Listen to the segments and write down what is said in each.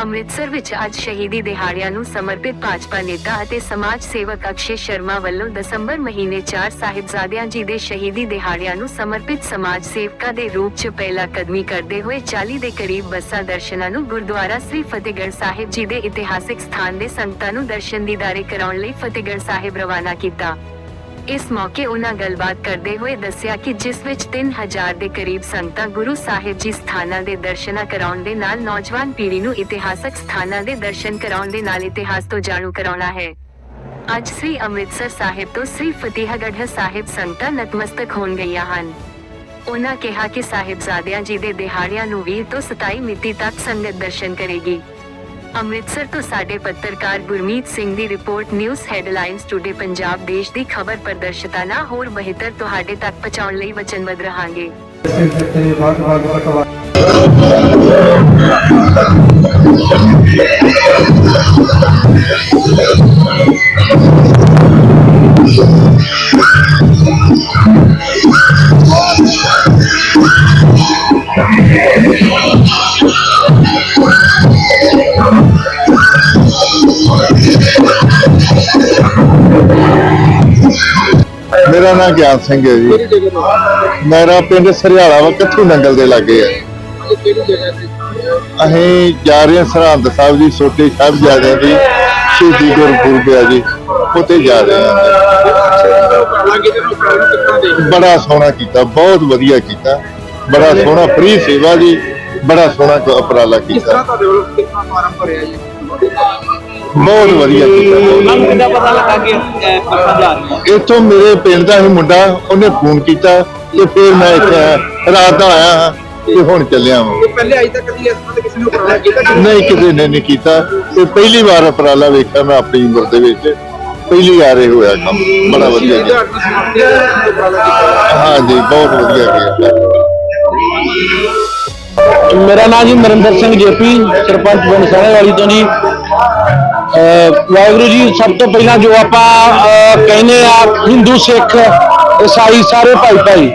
ਅੰਮ੍ਰਿਤਸਰ ਵਿੱਚ ਅੱਜ ਸ਼ਹੀਦੀ ਦਿਹਾੜਿਆਂ ਨੂੰ ਸਮਰਪਿਤ ਭਾਜਪਾ ਨੇਤਾ ਅਤੇ ਸਮਾਜ ਸੇਵਕ ਅਕਸ਼ੇ ਸ਼ਰਮਾ ਵੱਲੋਂ ਦਸੰਬਰ ਮਹੀਨੇ 4 ਸਾਹਿਬਜ਼ਾਦਿਆਂ ਜੀ ਦੇ ਸ਼ਹੀਦੀ ਦਿਹਾੜਿਆਂ ਨੂੰ ਸਮਰਪਿਤ ਸਮਾਜ ਸੇਵਕਾਂ ਦੇ ਰੂਪ 'ਚ ਪਹਿਲਾ ਕਦਮੀ ਕਰਦੇ ਹੋਏ 40 ਦੇ ਕਰੀਬ ਬੱਸਾਂ ਦਰਸ਼ਨਾਂ ਨੂੰ ਗੁਰਦੁਆਰਾ ਸ੍ਰੀ ਫਤਿਹਗੜ੍ਹ ਸਾਹਿਬ ਜੀ ਦੇ ਇਤਿਹਾਸਿਕ ਸਥਾਨ ਦੇ ਸੰਗਤਾਂ ਨੂੰ ਦਰਸ਼ਨ ਦੀਦਾਰੇ ਕਰਾਉਣ ਲਈ ਫਤਿਹਗੜ੍ਹ ਸਾਹਿਬ ਰਵਾਨਾ ਕੀਤਾ। ਇਸ ਮੌਕੇ ਉਹਨਾਂ ਗੱਲਬਾਤ ਕਰਦੇ ਹੋਏ ਦੱਸਿਆ ਕਿ ਜਿਸ ਵਿੱਚ 3000 ਦੇ ਕਰੀਬ ਸੰਗਤਾਂ ਗੁਰੂ ਸਾਹਿਬ ਜੀ ਸਥਾਨਾਂ ਦੇ ਦਰਸ਼ਨਾਂ ਕਰਾਉਣ ਦੇ ਨਾਲ ਨੌਜਵਾਨ ਪੀੜ੍ਹੀ ਨੂੰ ਇਤਿਹਾਸਕ ਸਥਾਨਾਂ ਦੇ ਦਰਸ਼ਨ ਕਰਾਉਣ ਦੇ ਨਾਲ ਇਤਿਹਾਸ ਤੋਂ ਜਾਣੂ ਕਰਾਉਣਾ ਹੈ। ਅੱਜ ਸ੍ਰੀ ਅੰਮ੍ਰਿਤਸਰ ਸਾਹਿਬ ਤੋਂ ਸ੍ਰੀ ਫਤਿਹਗੜ੍ਹ ਸਾਹਿਬ ਸੰਗਤਾਂ ਨਤਮਸਤਕ ਹੋਣ ਗਈਆਂ ਹਨ। ਉਹਨਾਂ ਕਿਹਾ ਕਿ ਸਾਹਿਬਜ਼ਾਦਿਆਂ ਜੀ ਦੇ ਦਿਹਾੜਿਆਂ ਨੂੰ 20 ਤੋਂ 27 ਮਿਤੀ ਤੱਕ ਸੰਗਤ ਦਰਸ਼ਨ ਕਰੇਗੀ। ਅੰਮ੍ਰਿਤਸਰ ਤੋਂ ਸਾਡੇ ਪੱਤਰਕਾਰ ਗੁਰਮੀਤ ਸਿੰਘ ਦੀ report news headlines today Punjab ਦੇਸ਼ ਦੀ ਖਬਰ ਪ੍ਰਦਰਸ਼ਤਾ ਨਾ ਹੋਰ ਬਿਹਤਰ ਤੁਹਾਡੇ ਤੱਕ ਪਹੁੰਚਾਉਣ ਲਈ ਵਚਨਬੱਧ ਰਹਾਂਗੇ। ਮੇਰਾ ਨਾਮ ਗਿਆਨ ਸਿੰਘ ਹੈ ਜੀ। ਕਿਹੜੀ ਜਗ੍ਹਾ ਤੋਂ? ਮੇਰਾ ਪਿੰਡ ਸਰਿਆਲਾ ਵਾ ਕੱਥੂ ਨੰਗਲ ਦੇ ਲਾਗੇ ਹੈ ਇਹ ਕਿਹੜੀ ਜਗ੍ਹਾ ਤੇ? ਅਸੀਂ ਜਾ ਰਹੇ ਹਾਂ ਸਰਹੰਦ ਸਾਹਿਬ ਦੀ ਛੋਟੇ ਸਾਹਿਬਜ਼ਾਦਿਆਂ ਦੀ ਸ਼ਹੀਦੀ ਗੁਰਪੁਰਬ ਹੈ ਜੀ ਉੱਥੇ ਜਾ ਰਹੇ ਹਾਂ। ਲਾਗੇ ਦੇ ਨੂੰ ਪ੍ਰੋਗਰਾਮ ਕਿੱਥਾਂ ਦੇ ਬੜਾ ਸੋਹਣਾ ਕੀਤਾ ਬਹੁਤ ਵਧੀਆ ਕੀਤਾ। ਬੜਾ ਸੋਹਣਾ ਫ੍ਰੀ ਸੇਵਾ ਜੀ ਬੜਾ ਸੋਹਣਾ ਕ- ਉਪਰਾਲਾ ਕਿਸ ਤਰ੍ਹਾਂ ਕੀਤਾ। ਤੁਹਾਡੇ ਵੱਲੋਂ ਕਿੰਨਾ ਫਾਰਮ ਭਰਿਆ ਜੀ? ਬਹੁਤ ਵਧੀਆ ਕੀਤਾ। ਬਹੁਤ ਤੁਹਾਨੂੰ ਵਧੀਆ। ਕਿੱਦਾਂ ਪਤਾ ਲੱਗਾ ਕਿ ਬੱਸਾਂ ਜਾ ਰਹੀਆਂ ਇੱਥੋਂ ਮੇਰੇ ਪਿੰਡ ਦਾ ਹੀ ਮੁੰਡਾ ਉਹਨੇ ਫੋਨ ਕੀਤਾ ਤੇ ਫਿਰ ਮੈਂ ਇੱਥੇ ਆਇਆ। ਰਾਤ ਦਾ ਆਇਆ ਹਾਂ ਤੇ ਹੁਣ ਚੱਲਿਆ ਵਾਂ। ਤੇ ਪਹਿਲੇ ਅਜੇ ਤੱਕ ਕਦੀ ਇਸ ਤਰ੍ਹਾਂ ਦੇ ਕਿਸੇ ਨੇ ਉਪਰਾਲਾ ਕੀਤਾ ਨਹੀਂ ਕਿਸੇ ਨੇ ਨਹੀਂ ਕੀਤਾ। ਤੇ ਪਹਿਲੀ ਵਾਰ ਉਪਰਾਲਾ ਵੇਖਿਆ ਮੈਂ ਆਪਣੀ ਉਮਰ ਦੇ ਵਿੱਚ। ਪਹਿਲੀ ਵਾਰ ਇਹ ਹੋਇਆ ਕੰਮ। ਬੜਾ ਵਧੀਆ ਗਿਆ ਦਿਹਾੜੇ ਨੂੰ ਸਮਾਪਤੀ ਦਾ ਉਪਰਾਲਾ ਕੀਤਾ। ਹਾਂ ਜੀ ਬਹੁਤ ਵਧੀਆ ਗਿਆ ਮੇਰਾ ਨਾਮ ਜੀ ਮਰਿੰਦਰ ਸਿੰਘ ਜੇਪੀ ਸਰਪੰਚ ਪਿੰਡ ਵਾਲੀ ਤੋਂ ਜੀ। ਵਾਹਿਗੁਰੂ ਜੀ, ਸਭ ਤੋਂ ਪਹਿਲਾਂ ਜੋ ਆਪਾਂ ਕਹਿੰਦੇ ਆ ਹਿੰਦੂ ਸਿੱਖ ਈਸਾਈ ਸਾਰੇ ਭਾਈ ਭਾਈ।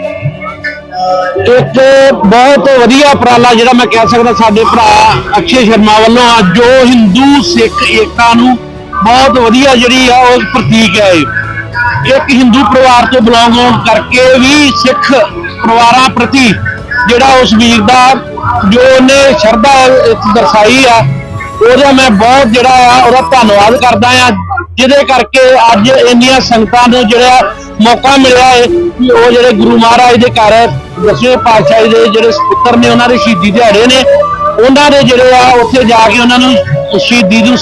ਇੱਕ ਬਹੁਤ ਵਧੀਆ ਉਪਰਾਲਾ ਜਿਹੜਾ ਮੈਂ ਕਹਿ ਸਕਦਾ ਸਾਡੇ ਭਰਾ ਅਕਸ਼ੇ ਸ਼ਰਮਾ ਵੱਲੋਂ ਆ, ਜੋ ਹਿੰਦੂ ਸਿੱਖ ਏਕਤਾ ਨੂੰ ਬਹੁਤ ਵਧੀਆ ਜਿਹੜੀ ਆ, ਉਹ ਪ੍ਰਤੀਕ ਹੈ ਇੱਕ ਹਿੰਦੂ ਪਰਿਵਾਰ ਤੋਂ ਬਿਲੋਂਗ ਹੋਣ ਕਰਕੇ ਵੀ ਸਿੱਖ ਪਰਿਵਾਰਾਂ ਪ੍ਰਤੀ ਜਿਹੜਾ ਉਸ ਵੀਰ ਦਾ ਜੋ ਉਹਨੇ ਸ਼ਰਧਾ ਦਰਸਾਈ ਆ ਉਹਦਾ ਮੈਂ ਬਹੁਤ ਜਿਹੜਾ ਆ, ਉਹਦਾ ਧੰਨਵਾਦ ਕਰਦਾ ਆ, ਜਿਹਦੇ ਕਰਕੇ ਅੱਜ ਇੰਨੀਆਂ ਸੰਗਤਾਂ ਨੂੰ ਜਿਹੜਾ ਮੌਕਾ ਮਿਲਿਆ ਹੈ ਕਿ ਉਹ ਜਿਹੜੇ ਗੁਰੂ ਮਹਾਰਾਜ ਦੇ ਘਰ, ਦਸਵੇਂ ਪਾਤਸ਼ਾਹ ਦੇ ਜਿਹੜੇ ਸਪੁੱਤਰ ਨੇ, ਉਹਨਾਂ ਦੇ ਸ਼ਹੀਦੀ ਦਿਹਾੜੇ ਨੇ, ਉਹਨਾਂ ਦੇ ਜਿਹੜੇ ਆ, ਉੱਥੇ ਜਾ ਕੇ ਉਹਨਾਂ ਨੂੰ ਸ਼ਹੀਦੀ ਨੂੰ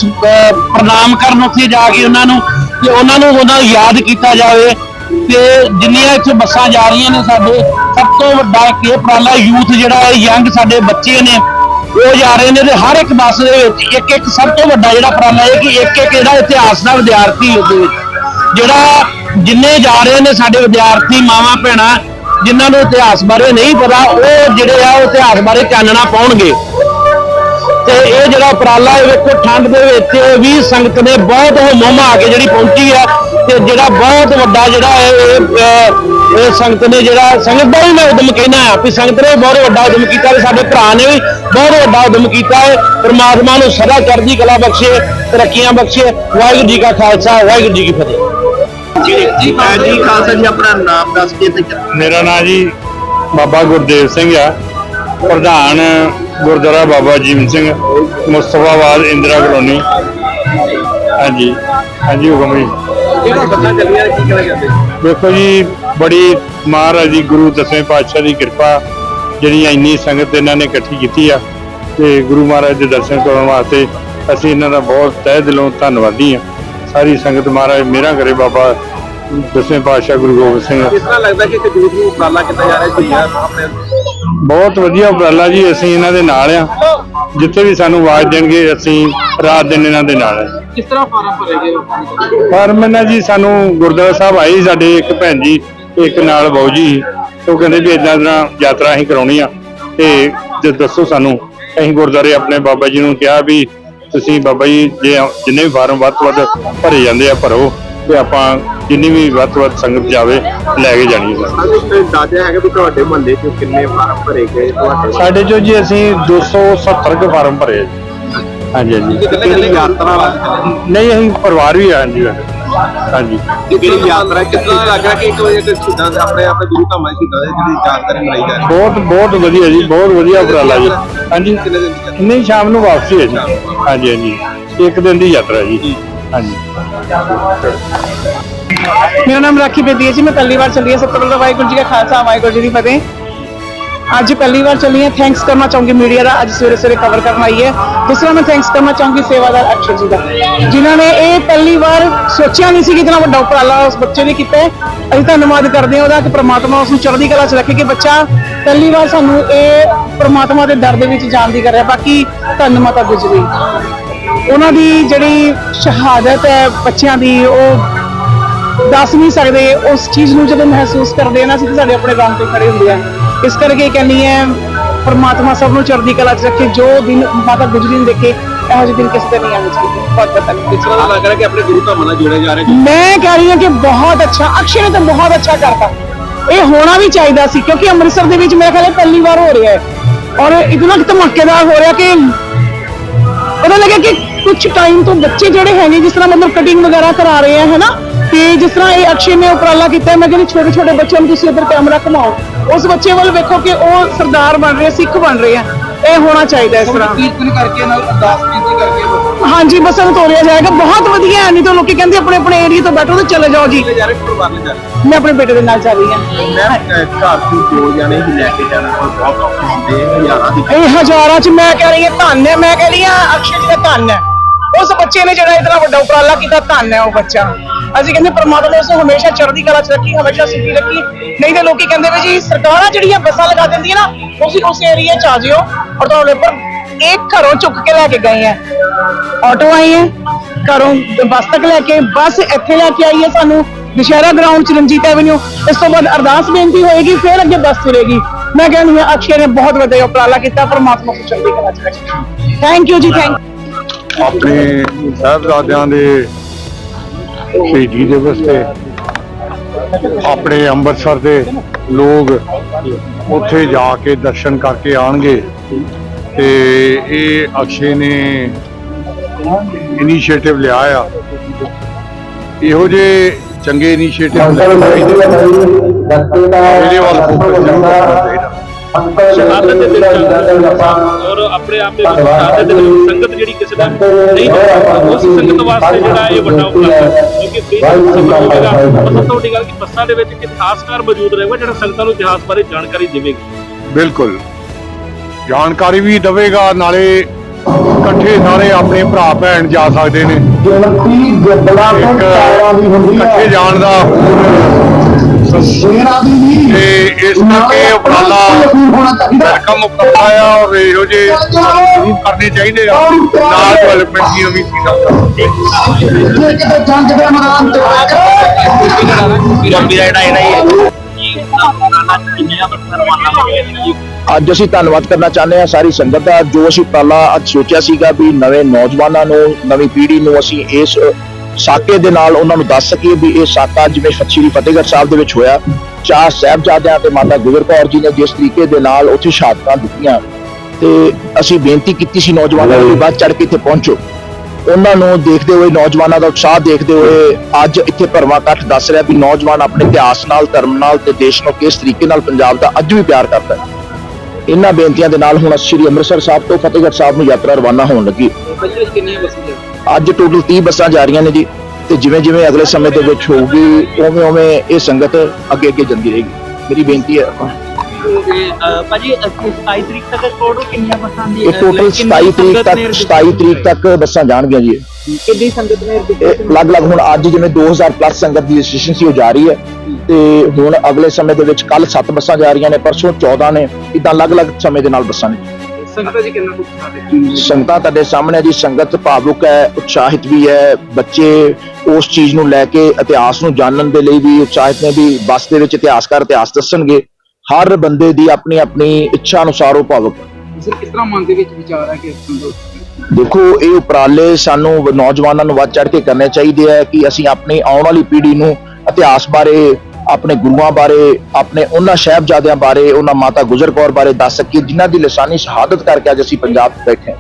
ਪ੍ਰਣਾਮ ਕਰਨ ਉੱਥੇ ਜਾ ਕੇ ਉਹਨਾਂ ਨੂੰ, ਤੇ ਉਹਨਾਂ ਨੂੰ ਉਹਨਾਂ ਨੂੰ ਯਾਦ ਕੀਤਾ ਜਾਵੇ, ਤੇ ਜਿੰਨੀਆਂ ਇੱਥੇ ਬੱਸਾਂ ਜਾ ਰਹੀਆਂ ਨੇ ਸਾਡੇ, ਸਭ ਤੋਂ ਵੱਡਾ ਇਹ ਉਪਰਾਲਾ ਯੂਥ ਜਿਹੜਾ ਹੈ, ਯੰਗ ਸਾਡੇ ਬੱਚੇ ਨੇ ਉਹ ਜਾ ਰਹੇ ਨੇ ਤੇ ਹਰ ਇੱਕ ਬੱਸ ਦੇ ਵਿੱਚ ਇੱਕ ਇੱਕ ਸਭ ਤੋਂ ਵੱਡਾ ਜਿਹੜਾ ਉਪਰਾਲਾ ਹੈ ਕਿ ਇੱਕ ਇੱਕ ਜਿਹੜਾ ਇਤਿਹਾਸ ਦਾ ਵਿਦਿਆਰਥੀ ਉਹਦੇ ਵਿੱਚ। ਜਿਹੜਾ ਜਿੰਨੇ ਜਾ ਰਹੇ ਨੇ ਸਾਡੇ ਵਿਦਿਆਰਥੀ ਮਾਵਾਂ ਭੈਣਾਂ, ਜਿਨ੍ਹਾਂ ਨੂੰ ਇਤਿਹਾਸ ਬਾਰੇ ਨਹੀਂ ਪਤਾ, ਉਹ ਜਿਹੜੇ ਆ ਉਹ ਇਤਿਹਾਸ ਬਾਰੇ ਚਾਨਣਾ ਪਾਉਣਗੇ। ਤੇ ਇਹ ਜਿਹੜਾ ਉਪਰਾਲਾ ਹੈ, ਵੇਖੋ, ਠੰਡ ਦੇ ਵਿੱਚ ਵੀ ਸੰਗਤ ਨੇ ਬਹੁਤ ਹਮਮ ਆ ਕੇ ਜਿਹੜੀ ਪਹੁੰਚੀ ਆ ਤੇ ਜਿਹੜਾ ਬਹੁਤ ਵੱਡਾ ਜਿਹੜਾ ਹੈ ਇਹ ਇਹ ਸੰਗਤ ਨੇ ਜਿਹੜਾ ਸੰਗਤ ਦਾ ਵੀ ਮੈਂ ਉਦਮ ਕਹਿਣਾ ਆ ਵੀ ਸੰਗਤ ਨੇ ਬਹੁਤ ਵੱਡਾ ਉਦਮ ਕੀਤਾ ਤੇ ਸਾਡੇ ਭਰਾ ਨੇ ਵੀ ਬਹੁਤ ਵੱਡਾ ਉਦਮ ਕੀਤਾ ਹੈ। ਪ੍ਰਮਾਤਮਾ ਨੂੰ ਸਦਾ ਚੜ੍ਹਦੀ ਕਲਾ ਬਖਸ਼ੇ ਤਰੱਕੀਆਂ ਬਖਸ਼ੇ। ਵਾਹਿਗੁਰੂ ਜੀ ਕਾ ਖਾਲਸਾ ਵਾਹਿਗੁਰੂ ਜੀ ਕੀ ਫਤਿਹ। ਜੀ ਮੈਂ ਜੀ ਖਾਲਸਾ ਜੀ ਆਪਣਾ ਨਾਮ ਦੱਸ ਕੇ ਤੇ ਮੇਰਾ ਨਾਮ ਜੀ ਬਾਬਾ ਗੁਰਦੇਵ ਸਿੰਘ ਆ। ਪ੍ਰਧਾਨ ਗੁਰਦੁਆਰਾ ਬਾਬਾ ਜੀਵਨ ਸਿੰਘ ਮੁਸਤਫਾਬਾਦ ਇੰਦਰਾ ਕਲੋਨੀ। ਹਾਂਜੀ ਹਾਂਜੀ ਹੁਕਮ ਜੀ। ਦੇਖੋ ਜੀ ਬੜੀ ਮਹਾਰਾਜ ਜੀ ਗੁਰੂ ਦਸਵੇਂ ਪਾਤਸ਼ਾਹ ਦੀ ਕਿਰਪਾ ਜਿਹੜੀ ਇੰਨੀ ਸੰਗਤ ਇਹਨਾਂ ਨੇ ਇਕੱਠੀ ਕੀਤੀ ਆ ਤੇ ਗੁਰੂ ਮਹਾਰਾਜ ਦੇ ਦਰਸ਼ਨ ਕਰਨ ਵਾਸਤੇ ਅਸੀਂ ਇਹਨਾਂ ਦਾ ਬਹੁਤ ਤਹਿ ਦਿਲੋਂ ਧੰਨਵਾਦੀ ਆ। ਸਾਰੀ ਸੰਗਤ ਮਹਾਰਾਜ ਮੇਰਾ ਕਰੇ ਬਾਬਾ ਦਸਵੇਂ ਪਾਤਸ਼ਾਹ ਗੁਰੂ ਗੋਬਿੰਦ ਸਿੰਘ ਕਿਸ ਤਰ੍ਹਾਂ ਲੱਗਦਾ ਕਿ ਯੂਥ ਨੂੰ ਉਪਰਾਲਾ ਕੀਤਾ ਜਾ ਰਿਹਾ ਹੈ ਆਪਣੇ ਬਹੁਤ ਵਧੀਆ ਉਪਰਾਲਾ ਜੀ ਅਸੀਂ ਇਹਨਾਂ ਦੇ ਨਾਲ ਆ। ਜਿੱਥੇ ਵੀ ਸਾਨੂੰ ਆਵਾਜ਼ ਦੇਣਗੇ ਅਸੀਂ ਰਾਤ ਦਿਨ ਇਹਨਾਂ ਦੇ ਨਾਲ ਆ। ਕਿਸ ਤਰ੍ਹਾਂ ਫਾਰਮ ਭਰੇਗੇ ਪਰ ਮੈਨਾਂ ਜੀ ਸਾਨੂੰ ਗੁਰਦੁਆਰਾ ਸਾਹਿਬ ਆਏ ਸੀ ਸਾਡੇ ਇੱਕ ਭੈਣ ਜੀ ਇੱਕ ਨਾਲ ਬਾਊ ਜੀ। ਉਹ ਕਹਿੰਦੇ ਵੀ ਇਦਾਂ ਦਾ ਯਾਤਰਾ ਅਸੀਂ ਕਰਾਉਣੀ ਆ। ਤੇ ਜੇ ਦੱਸੋ ਸਾਨੂੰ ਅਸੀਂ ਗੁਰਦੁਆਰੇ ਆਪਣੇ ਬਾਬਾ ਜੀ ਨੂੰ ਕਿਹਾ ਵੀ ਤੁਸੀਂ ਬਾਬਾ ਜੀ ਜੇ ਜਿੰਨੇ ਵੀ ਫਾਰਮ ਵੱਧ ਤੋਂ ਵੱਧ ਭਰੇ ਜਾਂਦੇ ਆ ਭਰੋ। ਤੇ ਆਪਾਂ ਜਿੰਨੀ ਵੀ ਵੱਧ ਤੋਂ ਵੱਧ ਸੰਗਤ ਜਾਵੇ ਲੈ ਕੇ ਜਾਣੀ ਹੈ ਸਾਨੂੰ ਤੇ ਦਾਜਾ ਹੈਗਾ ਵੀ ਤੁਹਾਡੇ ਮੁਹੱਲੇ 'ਚ ਕਿੰਨੇ ਫਾਰਮ ਭਰੇ ਗਏ? ਤੁਹਾਡੇ ਸਾਡੇ ਚੋਂ ਜੀ ਅਸੀਂ 270 ਕੁ ਫਾਰਮ ਭਰੇ ਆ ਜੀ। ਹਾਂਜੀ ਕਿਹੜੀ ਯਾਤਰਾ ਨਹੀਂ ਅਸੀਂ ਪਰਿਵਾਰ ਵੀ ਆ ਹਾਂਜੀ ਹਾਂਜੀ। ਜੀ ਕਿਹੜੀ ਯਾਤਰਾ ਕਿੰਨਾ ਲੱਗ ਰਿਹਾ ਕਿ ਇੱਕ ਵਜੇ ਤੇ ਦੇ ਆਪਣੇ ਆਪਣੇ ਗੁਰੂ ਧਾਮਾਂ ਦੇ ਦੇ ਜਿਹੜੀ ਜਾਣਕਾਰੀ ਮਿਲਾਈ ਜਾ ਰਹੀ ਬਹੁਤ ਬਹੁਤ ਵਧੀਆ ਜੀ ਬਹੁਤ ਵਧੀਆ ਉਪਰਾਲਾ ਜੀ। ਹਾਂਜੀ। ਕਿੰਨੇ ਦਿਨ ਦੀ ਯਾਤਰਾ? ਨਹੀਂ ਸ਼ਾਮ ਨੂੰ ਵਾਪਸੀ ਹੈ ਜੀ। ਹਾਂਜੀ ਹਾਂਜੀ। ਇੱਕ ਦਿਨ ਦੀ ਯਾਤਰਾ ਜੀ। ਹਾਂਜੀ। ਮੇਰਾ ਨਾਮ ਰਾਖੀ ਬੇਦੀ ਹੈ ਜੀ। ਮੈਂ ਪਹਿਲੀ ਵਾਰ ਚੱਲੀ ਹਾਂ ਸਭ ਤੋਂ ਪਹਿਲਾਂ ਵਾਹਿਗੁਰੂ ਜੀ ਕਾ ਖਾਲਸਾ ਵਾਹਿਗੁਰੂ ਜੀ ਦੀ ਫਤਿਹ। ਅੱਜ ਪਹਿਲੀ ਵਾਰ ਚੱਲੀ ਹਾਂ। ਥੈਂਕਸ ਕਰਨਾ ਚਾਹੂੰਗੀ ਮੀਡੀਆ ਦਾ। ਅੱਜ ਸਵੇਰੇ ਸਵੇਰੇ ਕਵਰ ਕਰਨ ਆਈ ਹੈ। ਦੂਸਰਾ ਮੈਂ ਥੈਂਕਸ ਕਰਨਾ ਚਾਹੂੰਗੀ ਸੇਵਾਦਾਰ ਅਕਸ਼ਰ ਜੀ ਦਾ। ਜਿਨ੍ਹਾਂ ਨੇ ਇਹ ਪਹਿਲੀ ਵਾਰ ਸੋਚਿਆ ਨਹੀਂ ਸੀ ਕਿ ਇਤਨਾ ਵੱਡਾ ਉਪਰਾਲਾ ਉਸ ਬੱਚੇ ਨੇ ਕੀਤਾ ਅਸੀਂ ਧੰਨਵਾਦ ਕਰਦੇ ਹਾਂ ਉਹਦਾ ਕਿ ਪ੍ਰਮਾਤਮਾ ਉਸ ਨੂੰ ਚੜ੍ਹਦੀ ਕਲਾ 'ਚ ਰੱਖੇ ਕਿ ਬੱਚਾ ਪਹਿਲੀ ਵਾਰ ਸਾਨੂੰ ਇਹ ਪ੍ਰਮਾਤਮਾ ਦੇ ਦਰ ਦੇ ਵਿੱਚ ਜਾਣ ਦੀ ਕਰ ਰਿਹਾ। ਬਾਕੀ ਧੰਨ ਮਾਤਾ ਗੁਜਰੀ। ਉਹਨਾਂ ਦੀ ਜਿਹੜੀ ਸ਼ਹਾਦਤ ਹੈ ਬੱਚਿਆਂ ਦੀ, ਉਹ ਦੱਸ ਨਹੀਂ ਸਕਦੇ। ਉਸ ਚੀਜ਼ ਨੂੰ ਜਦੋਂ ਮਹਿਸੂਸ ਕਰਦੇ ਆ ਨਾ, ਅਸੀਂ ਸਾਡੇ ਆਪਣੇ ਦਮ ਤੇ ਖੜੇ ਹੁੰਦੇ ਆ। ਇਸ ਕਰਕੇ ਕਹਿੰਦੀ ਹੈ ਪਰਮਾਤਮਾ ਸਭ ਨੂੰ ਚੜ੍ਹਦੀ ਕਲਾ 'ਚ ਰੱਖੇ ਜੋ ਦਿਨ ਮਾਤਾ ਗੁਜਰੀ ਨੂੰ ਦੇਖੇ ਇਹੋ ਜਿਹੇ ਦਿਨ ਕਿਸੇ ਤੇ ਨਹੀਂ ਆਉਣੇ ਚਾਹੀਦੇ। ਬਹੁਤ ਬਹੁਤ ਧੰਨਵਾਦ। ਇਸ ਤਰ੍ਹਾਂ ਦਾ ਲੱਗ ਰਿਹਾ ਕਿ ਆਪਣੇ ਗੁਰੂ ਧਾਮਾਂ ਨਾਲ ਜੁੜੇ ਜਾ ਰਹੇ ਜੀ ਮੈਂ ਕਹਿ ਰਹੀ ਹਾਂ ਕਿ ਬਹੁਤ ਅੱਛਾ ਅਕਸ਼ੇ ਨੇ ਤਾਂ ਬਹੁਤ ਅੱਛਾ ਕਰਤਾ। ਇਹ ਹੋਣਾ ਵੀ ਚਾਹੀਦਾ ਸੀ ਕਿਉਂਕਿ ਅੰਮ੍ਰਿਤਸਰ ਦੇ ਵਿੱਚ ਮੇਰੇ ਖਿਆਲ ਹੈ ਪਹਿਲੀ ਵਾਰ ਹੋ ਰਿਹਾ ਹੈ। ਔਰ ਇਤਨਾ ਧਮਾਕੇਦਾਰ ਹੋ ਰਿਹਾ ਕਿ ਪਤਾ ਲੱਗਿਆ ਕਿ ਕੁਝ ਟਾਈਮ ਤੋਂ ਬੱਚੇ ਜਿਹੜੇ ਹੈਗੇ ਜਿਸ ਤਰ੍ਹਾਂ ਮਤਲਬ ਕਟਿੰਗ ਵਗੈਰਾ ਕਰਾ ਰਹੇ ਆ ਹੈਨਾ ਤੇ ਜਿਸ ਤਰ੍ਹਾਂ ਇਹ ਅਕਸ਼ੇ ਨੇ ਉਪਰਾਲਾ ਕੀਤਾ ਹੈ, ਮੈਂ ਕਹਿੰਦੀ ਛੋਟੇ ਛੋਟੇ ਬੱਚਿਆਂ ਨੂੰ ਤੁਸੀਂ ਉਧਰ ਕੈਮਰਾ ਘੁਮਾਓ ਉਸ ਬੱਚੇ ਵੱਲ ਵੇਖੋ ਕਿ ਉਹ ਸਰਦਾਰ ਬਣ ਰਹੇ ਆ, ਸਿੱਖ ਬਣ ਰਹੇ ਆ ਇਹ ਹੋਣਾ ਚਾਹੀਦਾ ਇਸ ਤਰ੍ਹਾਂ ਕੀਰਤਨ ਕਰਕੇ ਨਾਲ ਅਰਦਾਸ ਬੇਨਤੀ ਕਰਕੇ ਹਾਂਜੀ ਬਸਾਂ ਨੂੰ ਤੋਰਿਆ ਜਾਏਗਾ ਬਹੁਤ ਵਧੀਆ ਹੈ ਨਹੀਂ ਤਾਂ ਲੋਕੀ ਕਹਿੰਦੇ ਆਪਣੇ ਆਪਣੇ ਏਰੀਆ ਤੋਂ ਬੈਠੋ ਤੇ ਚਲੇ ਜਾਓ ਜੀ ਲੈ ਜਾ ਰਹੇ ਪਰਿਵਾਰ ਲੈ ਜਾ ਰਹੇ ਮੈਂ ਆਪਣੇ ਬੇਟੇ ਦੇ ਨਾਲ ਚੱਲ ਰਹੀ ਹਾਂ ਮੈਂ ਅਹ, ਘਰ ਤੋਂ ਦੋ ਜਾਣੇ ਹੀ ਲੈ ਕੇ ਜਾਣਾ ਕੋਈ ਬਹੁਤ ਔਖੇ ਹੁੰਦੇ ਆ, ਹਜ਼ਾਰਾਂ ਦੀ। ਇਹ ਹਜ਼ਾਰਾਂ ਚ ਮੈਂ ਕਹਿ ਰਹੀ ਹਾਂ ਧੰਨ ਹੈ। ਮੈਂ ਕਹਿ ਰਹੀ ਹਾਂ ਅਕਸ਼ੇ ਜੀ ਦਾ ਧੰਨ ਹੈ। ਉਸ ਬੱਚੇ ਨੇ ਜਿਹੜਾ ਇਤਨਾ ਵੱਡਾ ਉਪਰਾਲਾ ਕੀਤਾ ਧੰਨ ਹੈ ਉਹ ਬੱਚਾ। ਅਸੀਂ ਕਹਿੰਦੇ ਪਰਮਾਤਮਾ ਉਸ ਨੂੰ ਹਮੇਸ਼ਾ ਚੜ੍ਹਦੀ ਕਲਾ ਚ ਰੱਖੀ, ਹਮੇਸ਼ਾ ਸੁਖੀ ਰੱਖੀ। ਨਹੀਂ ਤਾਂ ਲੋਕੀ ਕਹਿੰਦੇ ਵੀ ਜੀ, ਸਰਕਾਰਾਂ ਜਿਹੜੀਆਂ ਬੱਸਾਂ ਲਗਾ ਦਿੰਦੀਆਂ ਨਾ, ਤੁਸੀਂ ਉਸ ਏਰੀਆ ਚ ਆ ਜਿਓ ਔਰ ਤੁਹਾਡੇ ਉੱਪਰ ਇੱਕ ਘਰੋਂ ਚੁੱਕ ਕੇ ਲੈ ਕੇ ਗਏ ਹੈ ਆਟੋ ਆਈ ਹੈ ਘਰੋਂ ਬੱਸ ਤੱਕ ਲੈ ਕੇ ਬੱਸ ਇੱਥੇ ਲੈ ਕੇ ਆਈ ਹੈ ਸਾਨੂੰ। ਦੁਸ਼ਹਿਰਾ ਗਰਾਊਂਡ ਚ ਰਣਜੀਤ ਐਵਨਿਊ ਇਸ ਤੋਂ ਬਾਅਦ ਅਰਦਾਸ ਬੇਨਤੀ ਹੋਏਗੀ, ਫਿਰ ਅੱਗੇ ਬੱਸ ਤੁਰੇਗੀ। ਮੈਂ ਕਹਿੰਦੀ ਹਾਂ, ਅਕਸ਼ੇ ਨੇ ਬਹੁਤ ਵੱਡਾ ਉਪਰਾਲਾ ਕੀਤਾ, ਪਰਮਾਤਮਾ ਨੂੰ ਚੜ੍ਹਦੀ ਕਲਾ ਚ ਰੱਖੇ। ਥੈਂਕ ਯੂ ਜੀ ਥੈਂਕ ਆਪਣੇ ਸਾਹਿਬਜ਼ਾਦਿਆਂ ਦੇ ਸ਼ਹੀਦੀ ਦਿਵਸ ਤੇ ਆਪਣੇ ਅੰਮ੍ਰਿਤਸਰ ਦੇ ਲੋਕ ਉੱਥੇ ਜਾ ਕੇ ਦਰਸ਼ਨ ਕਰਕੇ ਆਣਗੇ ਤੇ ਇਹ ਅਕਸ਼ੇ ਨੇ ਇਨੀਸ਼ੀਏਟਿਵ ਲਿਆ ਆ। ਇਹੋ ਜਿਹੇ ਚੰਗੇ ਇਨੀਸ਼ੀਏਟਿਵ ਇਹਦੇ ਵੱਲ ਫੋਕਸ ਕਰਨਾ ਚਾਹੀਦਾ। ਸ਼ਹਾਦਤ ਦੇ ਦਿਨ ਔਰ ਆਪਣੇ ਆਪ ਦੇ ਵਿੱਚ ਸ਼ਹਾਦਤ ਦੇ ਦਿਨ ਸੰਗਤ ਜਿਹੜੀ ਕਿਸੇ ਦਾ ਨਹੀਂ ਹੋ ਉਸ ਸੰਗਤ ਵਾਸਤੇ ਜਿਹੜਾ ਇਹ ਵੱਡਾ ਉਪਰਾਲਾ ਹੈ ਕਿਉਂਕਿ ਬੇਸ਼ੱਕ ਸਮਾਂ ਹੋਵੇਗਾ ਪਰ ਸਭ ਤੋਂ ਵੱਡੀ ਗੱਲ ਕਿ ਬੱਸਾਂ ਦੇ ਵਿੱਚ ਇੱਕ ਇਤਿਹਾਸਕਾਰ ਮੌਜੂਦ ਰਹੇਗਾ ਜਿਹੜਾ ਸੰਗਤਾਂ ਨੂੰ ਇਤਿਹਾਸ ਬਾਰੇ ਜਾਣਕਾਰੀ ਦੇਵੇਗਾ। ਬਿਲਕੁਲ। ਜਾਣਕਾਰੀ ਵੀ ਦਵੇਗਾ ਨਾਲੇ ਇਕੱਠੇ ਸਾਰੇ ਆਪਣੇ ਭਰਾ ਭੈਣ ਜਾ ਸਕਦੇ ਨੇ। ਇੱਕ ਇਕੱਠੇ ਜਾਣ ਦਾ ਤੇ ਇਸ ਕਰਕੇ ਉਪਰਾਲਾ ਆ ਔਰ ਇਹੋ ਜਿਹੇ ਜ਼ਰੂਰ ਕਰਨੇ ਚਾਹੀਦੇ ਆ। ਨਾਲ ਡਿਵੈਲਪਮੈਂਟ ਦੀਆਂ ਵੀ ਚੀਜ਼ਾਂ ਅੱਜ ਅਸੀਂ ਧੰਨਵਾਦ ਕਰਨਾ ਚਾਹੁੰਦੇ ਹਾਂ ਸਾਰੀ ਸੰਗਤ ਦਾ ਜੋ ਅਸੀਂ ਉਪਰਾਲਾ ਅੱਜ ਸੋਚਿਆ ਸੀਗਾ ਵੀ ਨਵੇਂ ਨੌਜਵਾਨਾਂ ਨੂੰ ਨਵੀਂ ਪੀੜ੍ਹੀ ਨੂੰ ਅਸੀਂ ਇਸ ਸਾਕੇ ਦੇ ਨਾਲ ਉਹਨਾਂ ਨੂੰ ਦੱਸ ਸਕੀਏ ਵੀ ਇਹ ਸਾਕਾ ਜਿਵੇਂ ਸ੍ਰੀ ਫਤਿਹਗੜ੍ਹ ਸਾਹਿਬ ਦੇ ਵਿੱਚ ਹੋਇਆ, ਚਾਰ ਸਾਹਿਬਜ਼ਾਦਿਆਂ ਤੇ ਮਾਤਾ ਗੁਜਰ ਕੌਰ ਜੀ ਨੇ ਜਿਸ ਤਰੀਕੇ ਦੇ ਨਾਲ ਉੱਥੇ ਸ਼ਹਾਦਤਾਂ ਦਿੱਤੀਆਂ ਤੇ ਅਸੀਂ ਬੇਨਤੀ ਕੀਤੀ ਸੀ ਨੌਜਵਾਨਾਂ ਨੂੰ ਵੀ ਵੱਧ ਚੜ ਕੇ ਇੱਥੇ ਪਹੁੰਚੋ। ਉਹਨਾਂ ਨੂੰ ਦੇਖਦੇ ਹੋਏ, ਨੌਜਵਾਨਾਂ ਦਾ ਉਤਸ਼ਾਹ ਦੇਖਦੇ ਹੋਏ ਅੱਜ ਇੱਥੇ ਭਰਵਾਂ ਇਕੱਠ ਦੱਸ ਰਿਹਾ ਵੀ ਨੌਜਵਾਨ ਆਪਣੇ ਇਤਿਹਾਸ ਨਾਲ, ਧਰਮ ਨਾਲ ਤੇ ਦੇਸ਼ ਨੂੰ ਕਿਸ ਤਰੀਕੇ ਨਾਲ ਪੰਜਾਬ ਦਾ ਅੱਜ ਵੀ ਪਿਆਰ ਕਰਦਾ ਹੈ। ਇਹਨਾਂ ਬੇਨਤੀਆਂ ਦੇ ਨਾਲ ਹੁਣ ਸ੍ਰੀ ਅੰਮ੍ਰਿਤਸਰ ਸਾਹਿਬ ਤੋਂ ਫਤਿਹਗੜ੍ਹ ਸਾਹਿਬ ਨੂੰ ਯਾਤਰਾ ਰਵਾਨਾ ਹੋਣ ਲੱਗੀ। ਅੱਜ ਟੋਟਲ 30 ਬੱਸਾਂ ਜਾ ਰਹੀਆਂ ਨੇ ਜੀ ਤੇ ਜਿਵੇਂ ਜਿਵੇਂ ਅਗਲੇ ਸਮੇਂ ਦੇ ਵਿੱਚ ਹੋਊਗੀ ਉਵੇਂ ਉਵੇਂ ਇਹ ਸੰਗਤ ਅੱਗੇ ਅੱਗੇ ਜਾਂਦੀ ਰਹੇਗੀ। ਮੇਰੀ ਬੇਨਤੀ ਹੈ ਭਾਜੀ 27 ਤਰੀਕ ਤੱਕ ਟੋਟਲ ਕਿੰਨੀਆਂ ਬੱਸਾਂ ਦੀ ਇਹ ਟੋਟਲ 27 ਤਰੀਕ ਤੱਕ 27 ਤਰੀਕ ਤੱਕ ਬੱਸਾਂ ਜਾਣਗੀਆਂ ਜੀ। ਕਿੰਨੀ ਸੰਗਤ ਨੇ ਅਲੱਗ-ਅਲੱਗ ਹੁਣ ਅੱਜ ਜਿਵੇਂ 2000 ਪਲੱਸ ਸੰਗਤ ਦੀ ਰਜਿਸਟ੍ਰੇਸ਼ਨ ਸੀ ਉਹ ਜਾਰੀ ਹੈ। ਤੇ ਹੁਣ ਅਗਲੇ ਸਮੇਂ ਦੇ ਵਿੱਚ ਕੱਲ 7 ਬੱਸਾਂ ਜਾ ਰਹੀਆਂ ਨੇ ਪਰਸੋਂ 14 ਨੇ। ਇਦਾਂ ਅਲੱਗ-ਅਲੱਗ ਸਮੇਂ ਦੇ ਨਾਲ ਬੱਸਾਂ ਨੇ। ਸੰਗਤ ਜੀ ਕਿੰਨਾ ਕੁ ਸੰਗਤਾਂ ਤੁਹਾਡੇ ਸਾਹਮਣੇ ਜੀ ਸੰਗਤ ਭਾਵੁਕ ਹੈ ਉਤਸ਼ਾਹਿਤ ਵੀ ਹੈ ਬੱਚੇ ਉਸ ਚੀਜ਼ ਨੂੰ ਲੈ ਕੇ ਇਤਿਹਾਸ ਨੂੰ ਜਾਣਨ ਦੇ ਲਈ ਵੀ ਉਤਸ਼ਾਹਿਤ ਨੇ ਵੀ ਬੱਸ ਦੇ ਵਿੱਚ ਇਤਿਹਾਸਕਾਰ ਇਤਿਹਾਸ ਦੱਸਣਗੇ ਹਰ ਬੰਦੇ ਦੀ ਆਪਣੀ ਆਪਣੀ ਇੱਛਾ ਅਨੁਸਾਰ ਉਹ ਭਾਵੁਕ ਹੈ। ਸਰ ਕਿਸ ਤਰ੍ਹਾਂ ਮਨ ਦੇ ਵਿੱਚ ਵਿਚਾਰ ਹੈ ਕਿ ਸੰਗਤ ਦੇਖੋ ਇਹ ਉਪਰਾਲੇ ਸਾਨੂੰ ਨੌਜਵਾਨਾਂ ਨੂੰ ਵੱਧ ਚੜ ਕੇ ਕਰਨੇ ਚਾਹੀਦੇ ਹੈ ਕਿ ਅਸੀਂ ਆਪਣੀ ਆਉਣ ਵਾਲੀ ਪੀੜ੍ਹੀ ਨੂੰ ਇਤਿਹਾਸ ਬਾਰੇ ਆਪਣੇ ਗੁਰੂਆਂ ਬਾਰੇ, ਆਪਣੇ ਉਹਨਾਂ ਸਾਹਿਬਜ਼ਾਦਿਆਂ ਬਾਰੇ, ਉਹਨਾਂ ਮਾਤਾ ਗੁਜਰ ਕੌਰ ਬਾਰੇ ਦੱਸ ਸਕੀਏ ਜਿਨ੍ਹਾਂ ਦੀ ਲਸਾਨੀ ਸ਼ਹਾਦਤ ਕਰਕੇ ਅੱਜ ਅਸੀਂ ਪੰਜਾਬ 'ਚ ਬੈਠੇ ਹਾਂ।